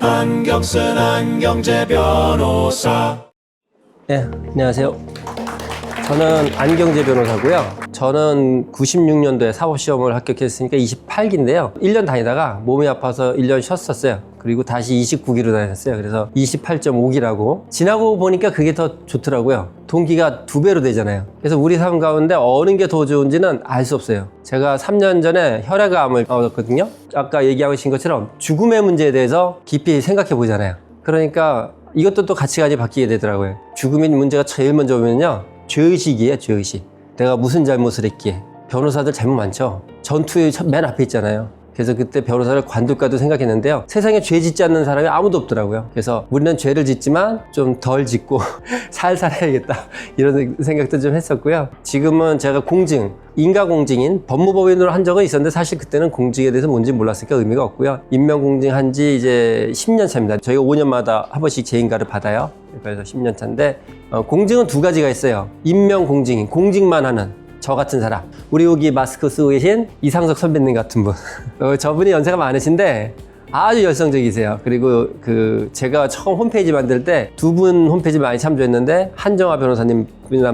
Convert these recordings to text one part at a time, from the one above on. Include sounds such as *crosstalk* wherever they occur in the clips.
안경 쓴 안경제 변호사 네, 안녕하세요. 저는 안경재 변호사고요. 저는 96년도에 사법시험을 합격했으니까 28기인데요. 1년 다니다가 몸이 아파서 1년 쉬었었어요. 그리고 다시 29기로 다녔어요. 그래서 28.5기라고. 지나고 보니까 그게 더 좋더라고요. 동기가 두 배로 되잖아요. 그래서 우리 삶 가운데 어느 게 더 좋은지는 알 수 없어요. 제가 3년 전에 혈액암을 얻었거든요. 아까 얘기하신 것처럼 죽음의 문제에 대해서 깊이 생각해 보잖아요. 그러니까 이것도 또 가치관이 바뀌게 되더라고요. 죽음의 문제가 제일 먼저 오면요. 죄의식이에요, 죄의식. 내가 무슨 잘못을 했기에. 변호사들 잘못 많죠. 전투의 첫- 맨 앞에 있잖아요. 그래서 그때 변호사를 관둘까도 생각했는데요. 세상에 죄 짓지 않는 사람이 아무도 없더라고요. 그래서 우리는 죄를 짓지만 좀 덜 짓고 *laughs* 살살 해야겠다. 이런 생각도 좀 했었고요. 지금은 제가 공증, 인가공증인 법무법인으로 한 적은 있었는데 사실 그때는 공증에 대해서 뭔지 몰랐으니까 의미가 없고요. 임명공증 한 지 이제 10년 차입니다. 저희가 5년마다 한 번씩 재인가를 받아요. 그래서 10년 차인데 어, 공증은 두 가지가 있어요. 임명 공증인, 공직만 하는 저 같은 사람. 우리 여기 마스크 쓰고 계신 이상석 선배님 같은 분. *laughs* 어, 저분이 연세가 많으신데 아주 열성적이세요. 그리고 그 제가 처음 홈페이지 만들 때 두 분 홈페이지 많이 참조했는데 한정화 변호사님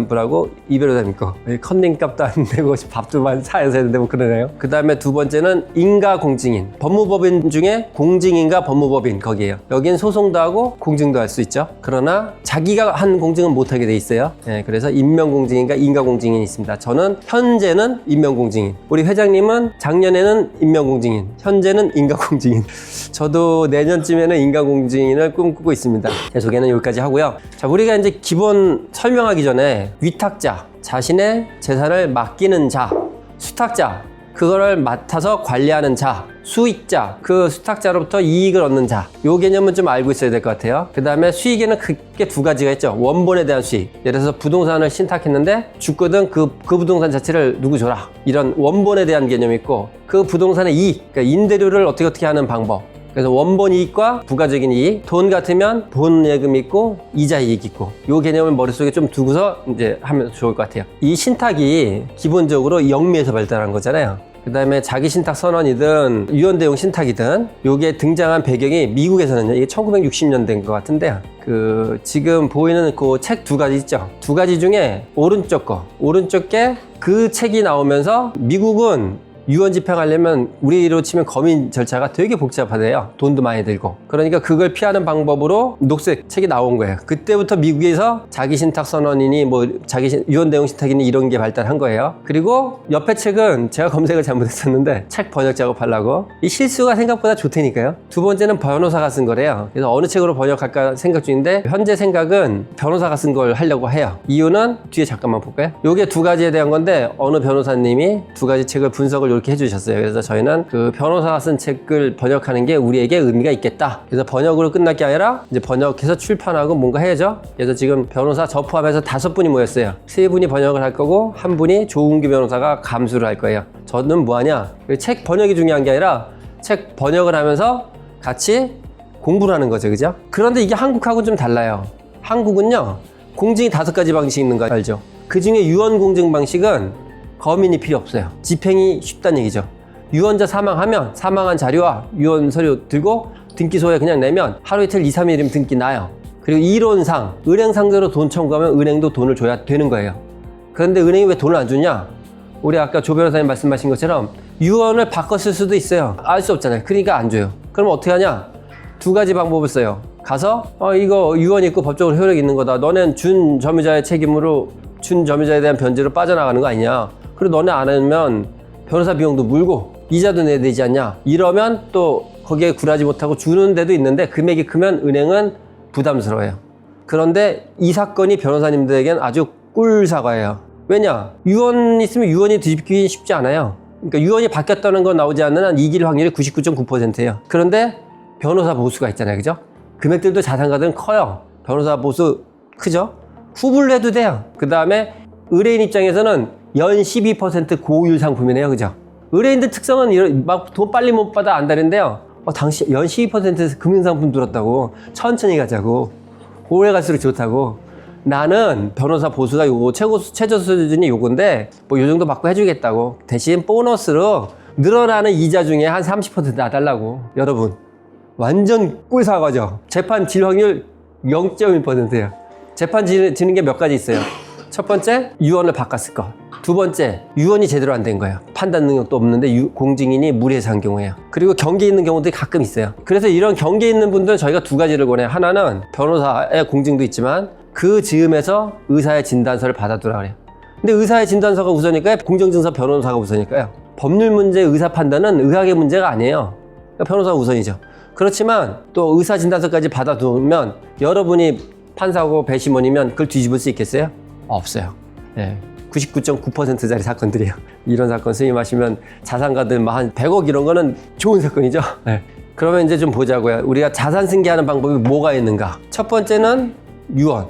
분하고 이 변호사님 거 컨닝 값도 안 내고 *laughs* 밥도 많이 사여서 했는데 뭐 그러네요. 그 다음에 두 번째는 인가 공증인 법무법인 중에 공증인가 법무법인 거기에요. 여긴 소송도 하고 공증도 할 수 있죠. 그러나 자기가 한 공증은 못하게 돼 있어요. 예, 그래서 임명공증인가 인가공증인이 있습니다. 저는 현재는 임명공증인. 우리 회장님은 작년에는 임명공증인. 현재는 인가공증인. 저도 내년쯤에는 인가공증인을 꿈꾸고 있습니다. 제 소개는 여기까지 하고요. 자, 우리가 이제 기본 설명하기 전에 위탁자, 자신의 재산을 맡기는 자, 수탁자, 그거를 맡아서 관리하는 자, 수익자, 그 수탁자로부터 이익을 얻는 자. 요 개념은 좀 알고 있어야 될 것 같아요. 그 다음에 수익에는 크게 두 가지가 있죠. 원본에 대한 수익. 예를 들어서 부동산을 신탁했는데 죽거든 그, 그 부동산 자체를 누구 줘라. 이런 원본에 대한 개념이 있고 그 부동산의 이익, 그러니까 임대료를 어떻게 어떻게 하는 방법. 그래서 원본 이익과 부가적인 이익, 돈 같으면 본 예금 있고 이자 이익 있고 요 개념을 머릿속에 좀 두고서 이제 하면 좋을 것 같아요. 이 신탁이 기본적으로 영미에서 발달한 거잖아요. 그 다음에 자기 신탁 선언이든 유언 대용 신탁이든 요게 등장한 배경이 미국에서는요 이게 1960년대인 것 같은데요 그 지금 보이는 그 책 두 가지 있죠 두 가지 중에 오른쪽 거 오른쪽 게 그 책이 나오면서 미국은 유언 집행하려면 우리로 치면 검인 절차가 되게 복잡하대요. 돈도 많이 들고. 그러니까 그걸 피하는 방법으로 녹색 책이 나온 거예요. 그때부터 미국에서 자기 신탁 선언이니 뭐 자기 신- 유언 대용 신탁이니 이런 게 발달한 거예요. 그리고 옆에 책은 제가 *laughs* 검색을 잘못했었는데 책 번역 작업하려고 이 실수가 생각보다 좋다니까요. 두 번째는 변호사가 쓴 거래요. 그래서 어느 책으로 번역할까 생각 중인데 현재 생각은 변호사가 쓴 걸 하려고 해요. 이유는 뒤에 잠깐만 볼까요? 요게 두 가지에 대한 건데 어느 변호사님이 두 가지 책을 분석을 이렇게 해주셨어요. 그래서 저희는 그 변호사가 쓴 책을 번역하는 게 우리에게 의미가 있겠다. 그래서 번역으로 끝날 게 아니라 이제 번역해서 출판하고 뭔가 해야죠. 그래서 지금 변호사 저 포함해서 다섯 분이 모였어요. 세 분이 번역을 할 거고 한 분이 조웅규 변호사가 감수를 할 거예요. 저는 뭐하냐? 그책 번역이 중요한 게 아니라 책 번역을 하면서 같이 공부를 하는 거죠. 그죠? 그런데 이게 한국하고는 좀 달라요. 한국은요, 공증이 다섯 가지 방식이 있는 거 알죠? 그 중에 유언 공증 방식은 거민이 필요 없어요. 집행이 쉽다는 얘기죠. 유언자 사망하면 사망한 자료와 유언 서류 들고 등기소에 그냥 내면 하루 이틀 2, 3일이면 등기 나요. 그리고 이론상 은행 상대로 돈 청구하면 은행도 돈을 줘야 되는 거예요. 그런데 은행이 왜 돈을 안 주냐? 우리 아까 조 변호사님 말씀하신 것처럼 유언을 바꿨을 수도 있어요. 알 수 없잖아요. 그러니까 안 줘요. 그럼 어떻게 하냐? 두 가지 방법을 써요. 가서 어 이거 유언 있고 법적으로 효력 있는 거다. 너넨 준 점유자의 책임으로 준 점유자에 대한 변제로 빠져나가는 거 아니냐? 그리고 너네 안 하면 변호사 비용도 물고 이자도 내야 되지 않냐? 이러면 또 거기에 굴하지 못하고 주는 데도 있는데 금액이 크면 은행은 부담스러워요. 그런데 이 사건이 변호사님들에겐 아주 꿀 사과예요. 왜냐? 유언 있으면 유언이 뒤집기 쉽지 않아요. 그러니까 유언이 바뀌었다는 건 나오지 않는 한 이길 확률이 99.9%예요. 그런데 변호사 보수가 있잖아요. 그죠? 금액들도 자산가들은 커요. 변호사 보수 크죠? 후불 내도 돼요. 그 다음에 의뢰인 입장에서는 연 12% 고율 상품이네요. 그죠? 의뢰인들 특성은 막 돈 빨리 못 받아 안다는데요. 어, 당시 연 12% 금융상품 들었다고 천천히 가자고 오래 갈수록 좋다고 나는 변호사 보수가 요거 최고 수- 최저 수준이 요건데 뭐 요 정도 받고 해주겠다고 대신 보너스로 늘어나는 이자 중에 한 30% 놔달라고. 여러분. 완전 꿀 사과죠. 재판 질 확률 0.1%예요. 재판 지- 지는 게 몇 가지 있어요. 첫 번째, 유언을 바꿨을 것. 두 번째, 유언이 제대로 안 된 거예요. 판단 능력도 없는데 유- 공증인이 무리해서 한 경우예요. 그리고 경계에 있는 경우들이 가끔 있어요. 그래서 이런 경계에 있는 분들은 저희가 두 가지를 권해요. 하나는 변호사의 공증도 있지만 그 즈음에서 의사의 진단서를 받아두라 그래요. 근데 의사의 진단서가 우선일까요? 공정증서 변호사가 우선일까요? 법률 문제 의사 판단은 의학의 문제가 아니에요. 그러니까 변호사가 우선이죠. 그렇지만 또 의사 진단서까지 받아두면 여러분이 판사고 배심원이면 그걸 뒤집을 수 있겠어요? 없어요. 네. 99.9%짜리 사건들이에요. 이런 사건 승인하시면 자산가들 뭐한 100억 이런 거는 좋은 사건이죠. 네. 그러면 이제 좀 보자고요. 우리가 자산 승계하는 방법이 뭐가 있는가? 첫 번째는 유언.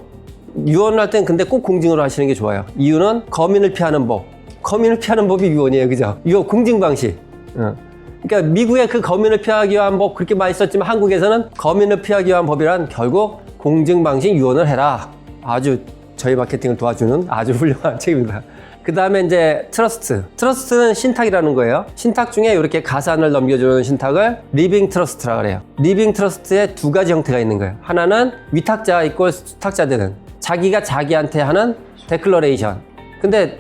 유언을 할 땐 근데 꼭 공증으로 하시는 게 좋아요. 이유는 거민을 피하는 법. 거민을 피하는 법이 유언이에요. 그죠? 유언 공증 방식. 어. 그러니까 미국의 그 거민을 피하기 위한 법 그렇게 많이 썼지만 한국에서는 거민을 피하기 위한 법이란 결국 공증 방식 유언을 해라. 아주 저희 마케팅을 도와주는 아주 *laughs* 훌륭한 책입니다. 그 다음에 이제 트러스트. 트러스트는 신탁이라는 거예요. 신탁 중에 이렇게 가산을 넘겨주는 신탁을 리빙 트러스트라 그래요. 리빙 트러스트에 두 가지 형태가 있는 거예요. 하나는 위탁자 있고 수탁자 되는 자기가 자기한테 하는 데클러레이션. 근데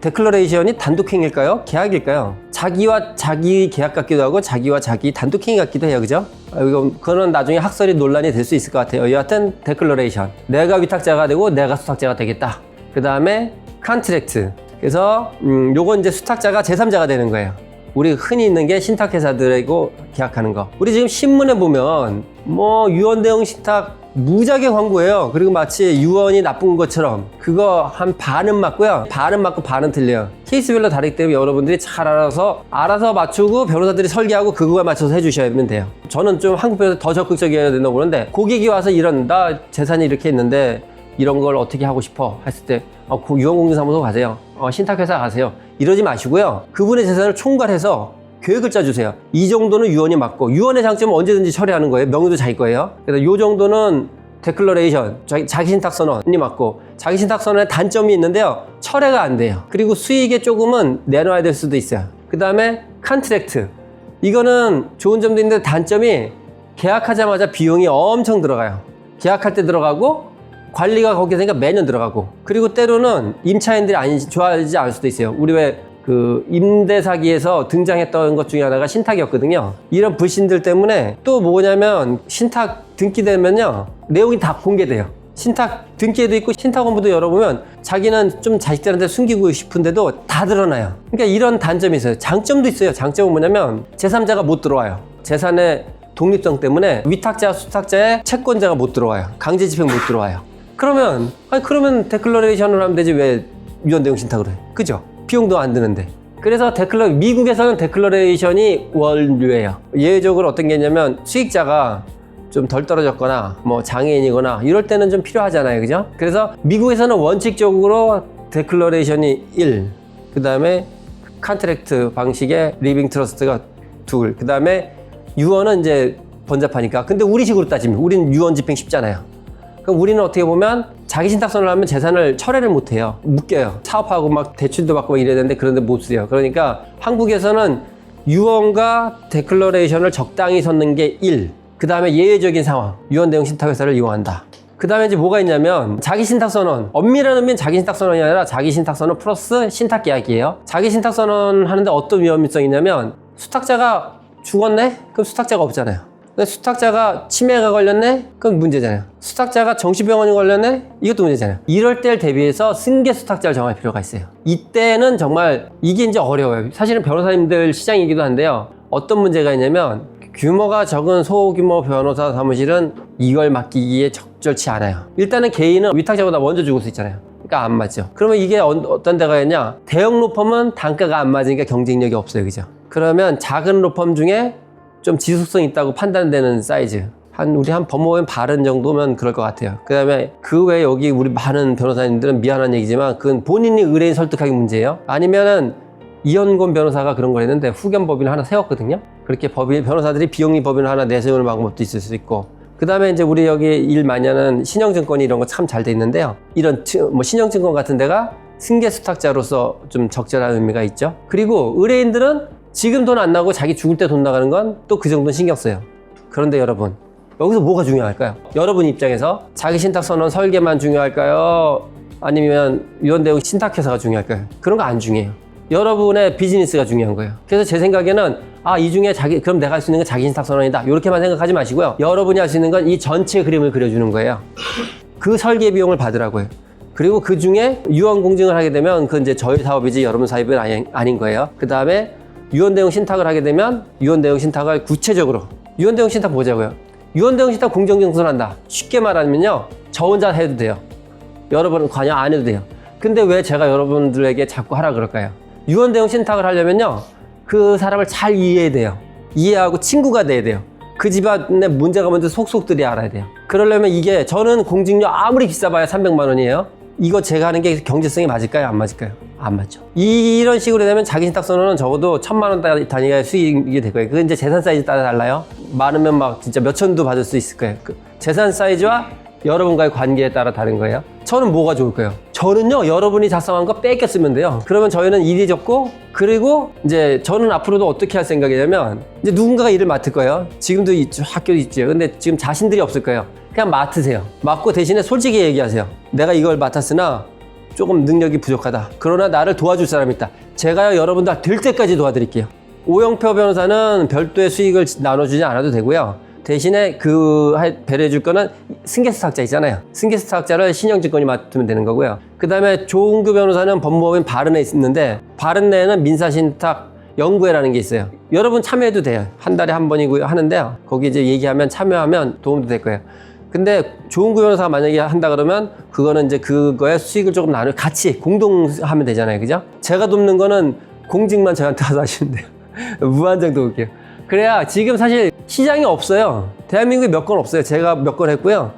데클러레이션이 단독행일까요? 계약일까요? 자기와 자기 계약 같기도 하고 자기와 자기 단독행위 같기도 해요. 그죠? 아, 그거는 나중에 학설이 논란이 될 수 있을 것 같아요. 여하튼 데클러레이션. 내가 위탁자가 되고 내가 수탁자가 되겠다. 그 다음에 컨트랙트. 그래서 음, 요건 이제 수탁자가 제3자가 되는 거예요. 우리 흔히 있는 게 신탁회사들하고 계약하는 거. 우리 지금 신문에 보면 뭐 유언 대응 신탁 무지하게 광고해요. 그리고 마치 유언이 나쁜 것처럼 그거 한 반은 맞고요. 반은 맞고 반은 틀려요. 케이스별로 다르기 때문에 여러분들이 잘 알아서 알아서 맞추고 변호사들이 설계하고 그거에 맞춰서 해주셔야 돼요. 저는 좀 한국 변호사 더 적극적이어야 된다고 보는데 고객이 와서 이런 나 재산이 이렇게 있는데 이런 걸 어떻게 하고 싶어 했을 때 어, 고- 유언공증사무소 가세요. 어, 신탁회사 가세요. 이러지 마시고요. 그분의 재산을 총괄해서 계획을 짜주세요. 이 정도는 유언이 맞고 유언의 장점은 언제든지 처리하는 거예요. 명의도 자기 거예요. 그래서 이 정도는 데클러레이션, 자기, 자기 신탁 선언이 맞고 자기 신탁 선언에 단점이 있는데요. 철회가 안 돼요. 그리고 수익에 조금은 내놔야 될 수도 있어요. 그 다음에 컨트랙트. 이거는 좋은 점도 있는데 단점이 계약하자마자 비용이 엄청 들어가요. 계약할 때 들어가고 관리가 거기에 되니까 매년 들어가고 그리고 때로는 임차인들이 아니 좋아하지 않을 수도 있어요. 우리 왜 그 임대 사기에서 등장했던 것 중에 하나가 신탁이었거든요. 이런 불신들 때문에 또 뭐냐면 신탁 등기되면요 내용이 다 공개돼요. 신탁 등기에도 있고 신탁 원부도 열어보면 자기는 좀 자식들한테 숨기고 싶은데도 다 드러나요. 그러니까 이런 단점이 있어요. 장점도 있어요. 장점은 뭐냐면 제3자가 못 들어와요. 재산의 독립성 때문에 위탁자, 수탁자의 채권자가 못 들어와요. 강제 집행 못 들어와요. 그러면 아니 그러면 데클러레이션을 하면 되지 왜 유언 대응 신탁을 해? 그죠? 비용도 안 드는데. 그래서 데클러 미국에서는 데클러레이션이 원류예요. 예외적으로 어떤 게 있냐면 수익자가 좀 덜 떨어졌거나 뭐 장애인이거나 이럴 때는 좀 필요하잖아요. 그죠? 그래서 미국에서는 원칙적으로 데클러레이션이 1, 그 다음에 컨트랙트 방식의 리빙 트러스트가 둘, 그 다음에 유언은 이제 번잡하니까. 근데 우리식으로 따지면 우리는 유언 집행 쉽잖아요. 그럼 우리는 어떻게 보면 자기 신탁선을 하면 재산을 철회를 못 해요. 묶여요. 사업하고 막 대출도 받고 막 이래야 되는데 그런데 못 쓰요. 그러니까 한국에서는 유언과 데클러레이션을 적당히 섰는 게 1. 그 다음에 예외적인 상황. 유언 대응 신탁회사를 이용한다. 그 다음에 이제 뭐가 있냐면 자기 신탁 선언. 엄밀한 의미는 자기 신탁 선언이 아니라 자기 신탁 선언 플러스 신탁 계약이에요. 자기 신탁 선언 하는데 어떤 위험성이 있냐면 수탁자가 죽었네? 그럼 수탁자가 없잖아요. 근데 수탁자가 치매가 걸렸네? 그건 문제잖아요. 수탁자가 정신병원이 걸렸네? 이것도 문제잖아요. 이럴 때를 대비해서 승계 수탁자를 정할 필요가 있어요. 이때는 정말 이게 이제 어려워요. 사실은 변호사님들 시장이기도 한데요. 어떤 문제가 있냐면 규모가 적은 소규모 변호사 사무실은 이걸 맡기기에 적절치 않아요. 일단은 개인은 위탁자보다 먼저 죽을 수 있잖아요. 그러니까 안 맞죠. 그러면 이게 어- 어떤 데가 있냐? 대형 로펌은 단가가 안 맞으니까 경쟁력이 없어요. 그죠? 그러면 작은 로펌 중에 좀 지속성 있다고 판단되는 사이즈. 한 우리 한 법무법인 바른 정도면 그럴 것 같아요. 그다음에 그 외에 여기 우리 많은 변호사님들은 미안한 얘기지만 그건 본인이 의뢰인 설득하기 문제예요. 아니면은 이현곤 변호사가 그런 걸 했는데 후견 법인을 하나 세웠거든요. 그렇게 법인 변호사들이 비영리 법인을 하나 내세우는 방법도 있을 수 있고. 그다음에 이제 우리 여기 일 많이 하는 신영증권이 이런 거 참 잘 돼 있는데요. 이런 치- 뭐 신영증권 같은 데가 승계 수탁자로서 좀 적절한 의미가 있죠. 그리고 의뢰인들은 지금 돈 안 나고 자기 죽을 때 돈 나가는 건 또 그 정도는 신경 써요. 그런데 여러분, 여기서 뭐가 중요할까요? 여러분 입장에서 자기 신탁 선언 설계만 중요할까요? 아니면 유언대응 신탁 회사가 중요할까요? 그런 거 안 중요해요. 여러분의 비즈니스가 중요한 거예요. 그래서 제 생각에는 아, 이 중에 자기, 그럼 내가 할 수 있는 건 자기 신탁 선언이다. 이렇게만 생각하지 마시고요. 여러분이 할 수 있는 건 이 전체 그림을 그려주는 거예요. 그 설계 비용을 받으라고요. 그리고 그 중에 유언 공증을 하게 되면 그 이제 저희 사업이지 여러분 사업은 아닌 거예요. 그 다음에 유언 대응 신탁을 하게 되면 유언 대응 신탁을 구체적으로 유언 대응 신탁 보자고요. 유언 대응 신탁 공정 경선한다. 쉽게 말하면요, 저 혼자 해도 돼요. 여러분은 관여 안 해도 돼요. 근데 왜 제가 여러분들에게 자꾸 하라 그럴까요? 유언 대응 신탁을 하려면요, 그 사람을 잘 이해해야 돼요. 이해하고 친구가 돼야 돼요. 그 집안에 문제가 뭔지 속속들이 알아야 돼요. 그러려면 이게 저는 공직료 아무리 비싸봐야 300만 원이에요. 이거 제가 하는 게 경제성이 맞을까요? 안 맞을까요? 안 맞죠. 이런 식으로 되면 자기 신탁 선언은 적어도 천만 원 단- 단위가 수익이 될 거예요. 그건 이제 재산 사이즈 따라 달라요. 많으면 막 진짜 몇 천도 받을 수 있을 거예요. 그 재산 사이즈와 여러분과의 관계에 따라 다른 거예요. 저는 뭐가 좋을까요? 저는요, 여러분이 작성한 거 뺏겨 쓰면 돼요. 그러면 저희는 일이 적고, 그리고 이제 저는 앞으로도 어떻게 할 생각이냐면, 이제 누군가가 일을 맡을 거예요. 지금도. 학교도 있죠. 근데 지금 자신들이 없을 거예요. 그냥 맡으세요. 맡고 대신에 솔직히 얘기하세요. 내가 이걸 맡았으나 조금 능력이 부족하다. 그러나 나를 도와줄 사람이 있다. 제가요, 여러분들 될 때까지 도와드릴게요. 오영표 변호사는 별도의 수익을 나눠주지 않아도 되고요. 대신에 그 할- 배려해줄 거는 승계수탁자 있잖아요. 승계수탁자를 신영증권이 맡으면 되는 거고요. 그 다음에 조은규 변호사는 법무법인 바른에 있는데 바른 내에는 민사신탁 연구회라는 게 있어요. 여러분 참여해도 돼요. 한 달에 한 번이고 하는데요. 거기 이제 얘기하면 참여하면 도움도 될 거예요. 근데 조은구 변호사가 만약에 한다 그러면 그거는 이제 그거에 수익을 조금 나누 같이 공동하면 되잖아요. 그죠? 제가 돕는 거는 공직만 저한테 와서 하시면 돼요. *laughs* 무한정 도울게요. 그래야 지금 사실 시장이 없어요. 대한민국에 몇 건 없어요. 제가 몇 건 했고요.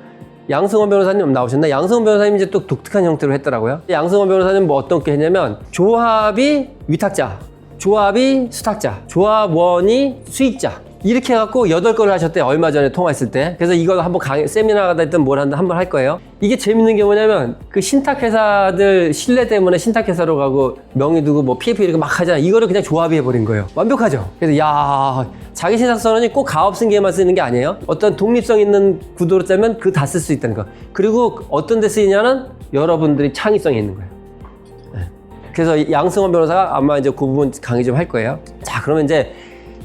양승원 변호사님 나오셨나? 양승원 변호사님 이제 또 독특한 형태로 했더라고요. 양승원 변호사님 뭐 어떤 게 했냐면 조합이 위탁자, 조합이 수탁자, 조합원이 수익자. 이렇게 해갖고 여덟 건을 하셨대요. 얼마 전에 통화했을 때. 그래서 이걸 한번 강의, 세미나가 됐든 뭘 한다 한번 할 거예요. 이게 재밌는 게 뭐냐면 그 신탁회사들 신뢰 때문에 신탁회사로 가고 명의 두고 뭐 PF 이렇게 막 하잖아요. 이거를 그냥 조합이 해버린 거예요. 완벽하죠. 그래서 야 자기 신탁 선언이 꼭 가업 승계에만 쓰는 게 아니에요. 어떤 독립성 있는 구도로 짜면 그 다 쓸 수 있다는 거. 그리고 어떤 데 쓰이냐는 여러분들이 창의성이 있는 거예요. 그래서 양승원 변호사가 아마 이제 그 부분 강의 좀 할 거예요. 자, 그러면 이제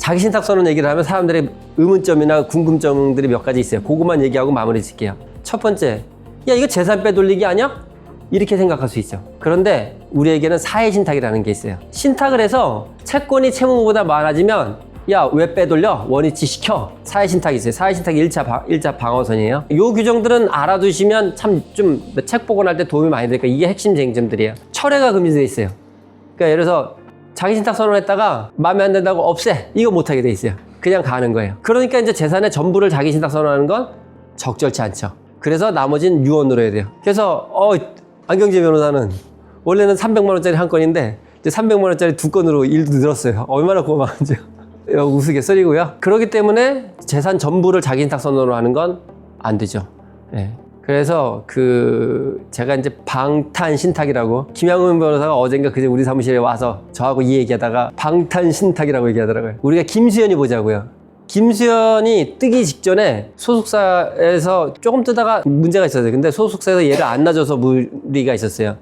자기 신탁 선언 얘기를 하면 사람들의 의문점이나 궁금점들이 몇 가지 있어요. 그것만 얘기하고 마무리 짓게요. 첫 번째, 야, 이거 재산 빼돌리기 아니야? 이렇게 생각할 수 있죠. 그런데 우리에게는 사회 신탁이라는 게 있어요. 신탁을 해서 채권이 채무보다 많아지면 야, 왜 빼돌려? 원위치 시켜. 사회 신탁이 있어요. 사회 신탁이 일차 방, 일차 방어선이에요. 요 규정들은 알아두시면 참 좀책 보고 날때 도움이 많이 되니까 이게 핵심 쟁점들이에요. 철회가 금지돼 있어요. 그러니까 예를 들어서 자기 신탁 선언했다가 마음에 안 든다고 없애. 이거 못하게 돼 있어요. 그냥 가는 거예요. 그러니까 이제 재산의 전부를 자기 신탁 선언하는 건 적절치 않죠. 그래서 나머지는 유언으로 해야 돼요. 그래서 어 안경재 변호사는 원래는 300만 원짜리 한 건인데 이제 300만 원짜리 두 건으로 일도 늘었어요. 얼마나 고마운지요. *laughs* 우스갯소리고요. 그렇기 때문에 재산 전부를 자기 신탁 선언으로 하는 건 안 되죠. 예. 그래서 그 제가 이제 방탄 신탁이라고 김양훈 변호사가 어젠가 그제 우리 사무실에 와서 저하고 이 얘기하다가 방탄 신탁이라고 얘기하더라고요. 우리가 김수현이 보자고요. 김수현이 뜨기 직전에 소속사에서 조금 뜨다가 문제가 있었어요. 근데 소속사에서 얘를 안 놔줘서 무리가 있었어요.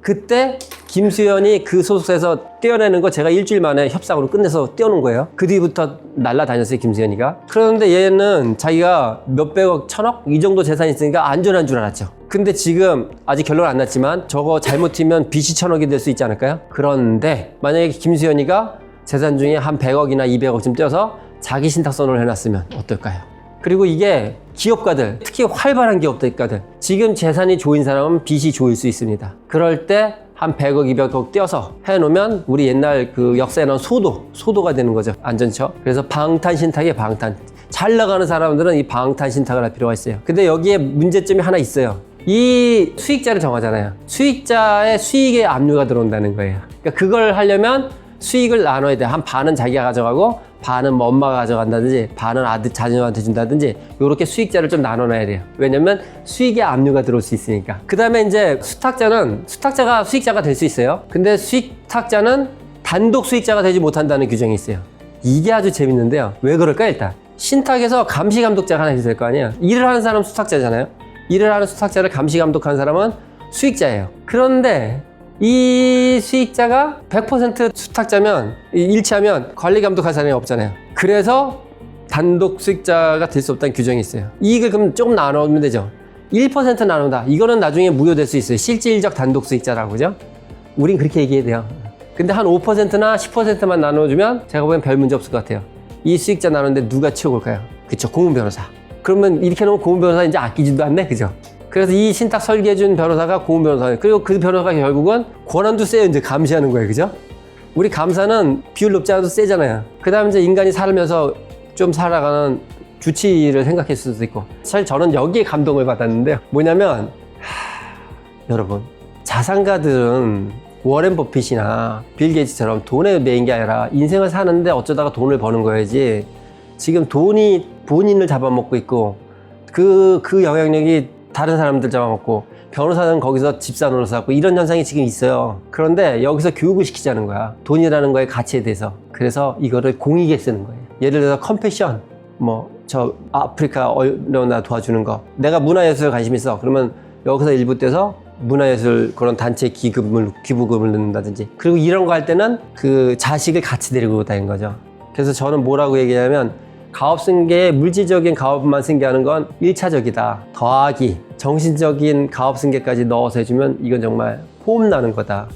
그때 김수현이 그 소속사에서 떼어내는 거 제가 일주일 만에 협상으로 끝내서 떼어놓은 거예요. 그 뒤부터 날라다녔어요, 김수현이가. 그런데 얘는 자기가 몇백억, 천억? 이 정도 재산이 있으니까 안전한 줄 알았죠. 근데 지금 아직 결론 안 났지만 저거 잘못이면 빚이 천억이 될 수 있지 않을까요? 그런데 만약에 김수현이가 재산 중에 한 100억이나 200억쯤 떼어서 자기 신탁선언을 해놨으면 어떨까요? 그리고 이게 기업가들, 특히 활발한 기업가들, 지금 재산이 좋은 사람은 빚이 좋을 수 있습니다. 그럴 때 한 100억, 200억 떼어서 해놓으면 우리 옛날 그 역사에 나온 소도, 소도가 되는 거죠. 안전처. 그래서 방탄신탁의 방탄. 잘 나가는 사람들은 이 방탄신탁을 할 필요가 있어요. 근데 여기에 문제점이 하나 있어요. 이 수익자를 정하잖아요. 수익자의 수익에 압류가 들어온다는 거예요. 그러니까 그걸 하려면 수익을 나눠야 돼. 한 반은 자기가 가져가고 반은 뭐 엄마가 가져간다든지 반은 아들 자녀한테 준다든지 이렇게 수익자를 좀 나눠놔야 돼요. 왜냐면 수익에 압류가 들어올 수 있으니까. 그 다음에 이제 수탁자는 수탁자가 수익자가 될 수 있어요. 근데 수익탁자는 단독 수익자가 되지 못한다는 규정이 있어요. 이게 아주 재밌는데요. 왜 그럴까 일단 신탁에서 감시 감독자가 하나 될거 아니에요. 일을 하는 사람은 수탁자잖아요. 일을 하는 수탁자를 감시 감독하는 사람은 수익자예요. 그런데 이 수익자가 100% 수탁자면 일치하면 관리 감독할 사람이 없잖아요. 그래서 단독 수익자가 될 수 없다는 규정이 있어요. 이익을 그럼 조금 나누면 되죠. 1% 나눈다. 이거는 나중에 무효될 수 있어요. 실질적 단독 수익자라고 그죠? 우린 그렇게 얘기해야 돼요. 근데 한 5%나 10%만 나눠주면 제가 보기엔 별 문제 없을 것 같아요. 이 수익자 나누는데 누가 치워볼까요? 그쵸, 고문 변호사. 그러면 이렇게 놓으면 고문 변호사 이제 아끼지도 않네, 그죠? 그래서 이 신탁 설계해준 변호사가 고문 변호사예요. 그리고 그 변호사가 결국은 권한도 세요, 이제 감시하는 거예요, 그죠? 우리 감사는 비율 높지 않아도 세잖아요. 그 다음에 이제 인간이 살면서 좀 살아가는 주치를 생각했을 수도 있고. 사실 저는 여기에 감동을 받았는데요. 뭐냐면, 하, 여러분, 자산가들은 워렌 버핏이나 빌 게이츠처럼 돈에 매인 게 아니라 인생을 사는데 어쩌다가 돈을 버는 거야지. 지금 돈이 본인을 잡아먹고 있고 그, 그 영향력이 다른 사람들 잡아먹고 변호사는 거기서 집사 노릇 하고 이런 현상이 지금 있어요. 그런데 여기서 교육을 시키자는 거야. 돈이라는 거의 가치에 대해서. 그래서 이거를 공익에 쓰는 거예요. 예를 들어서 컴패션, 뭐, 저 아프리카 어려운 나 도와주는 거. 내가 문화예술에 관심 있어. 그러면 여기서 일부 떼서 문화예술 그런 단체 기금을, 기부금을 넣는다든지. 그리고 이런 거 할 때는 그 자식을 같이 데리고 다니는 거죠. 그래서 저는 뭐라고 얘기하냐면 가업 승계에 물질적인 가업만 승계하는 건 1차적이다. 더하기 정신적인 가업 승계까지 넣어서 해주면 이건 정말 폼나는 거다.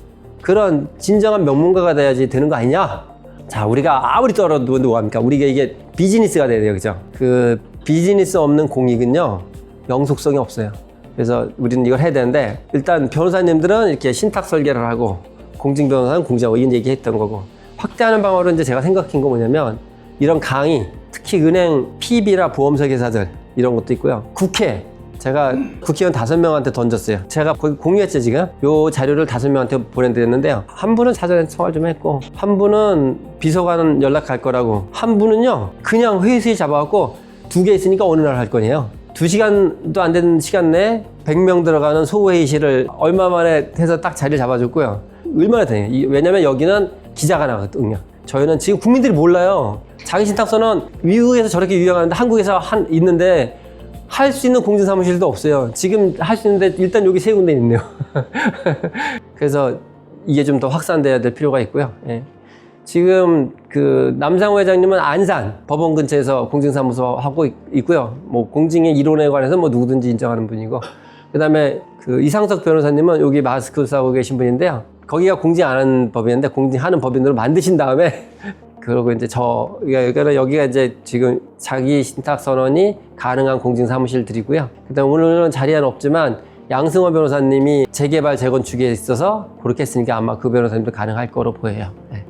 그런 진정한 명문가가 돼야지 되는 거 아니냐? 자, 우리가 아무리 떨어도 뭐합니까? 우리가 이게 비즈니스가 돼야 돼요. 그죠? 그 비즈니스 없는 공익은요, 영속성이 없어요. 그래서 우리는 이걸 해야 되는데, 일단 변호사님들은 이렇게 신탁 설계를 하고, 공증 변호사는 공정하고 이런 얘기 했던 거고, 확대하는 방법으로 이제 제가 생각한 거 뭐냐면, 이런 강의, 특히 은행 PB나 보험사 계사들, 이런 것도 있고요. 국회, 제가 국회의원 다섯 명한테 던졌어요. 제가 거기 공유했죠, 지금. 요 자료를 다섯 명한테 보내드렸는데요. 한 분은 사전에 통화 좀 했고, 한 분은 비서관 연락할 거라고, 한 분은요, 그냥 회의수에 잡아갖고 두 개 있으니까 어느 날 할 거네요. 두 시간도 안 되는 시간 내에 100명 들어가는 소회의실을 얼마 만에 해서 딱 자리를 잡아줬고요. 얼마나 되냐. 이- 왜냐면 여기는 기자가 나거든요. 저희는 지금 국민들이 몰라요. 자기신탁서는 미국에서 저렇게 유행하는데 한국에서 한, 있는데 할 수 있는 공진사무실도 없어요. 지금 할 수 있는데 일단 여기 세 군데 있네요. *laughs* 그래서 이게 좀 더 확산돼야 될 필요가 있고요. 예. 지금 그 남상호 회장님은 안산 법원 근처에서 공증사무소 하고 있- 있고요. 뭐 공증의 이론에 관해서 뭐 누구든지 인정하는 분이고, 그다음에 그 이상석 변호사님은 여기 마스크 쓰고 계신 분인데요. 거기가 공증 안 하는 법인인데 공증하는 법인으로 만드신 다음에 *laughs* 그리고 이제 저 여기가 여기가 이제 지금 자기 신탁 선언이 가능한 공증 사무실들이고요. 그다음 오늘은 자리는 없지만 양승호 변호사님이 재개발 재건축에 있어서 그렇게 했으니까 아마 그 변호사님도 가능할 거로 보여요. 네.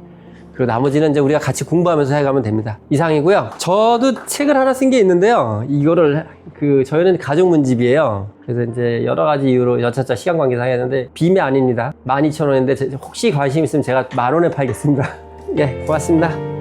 그리고 나머지는 이제 우리가 같이 공부하면서 해가면 됩니다. 이상이고요. 저도 책을 하나 쓴 게 있는데요. 이거를 그 저희는 가족 문집이에요. 그래서 이제 여러 가지 이유로 여차차 시간 관계상 했는데 빔이 아닙니다. 12,000원인데 혹시 관심 있으면 제가 만 원에 팔겠습니다. *laughs* 예, 고맙습니다.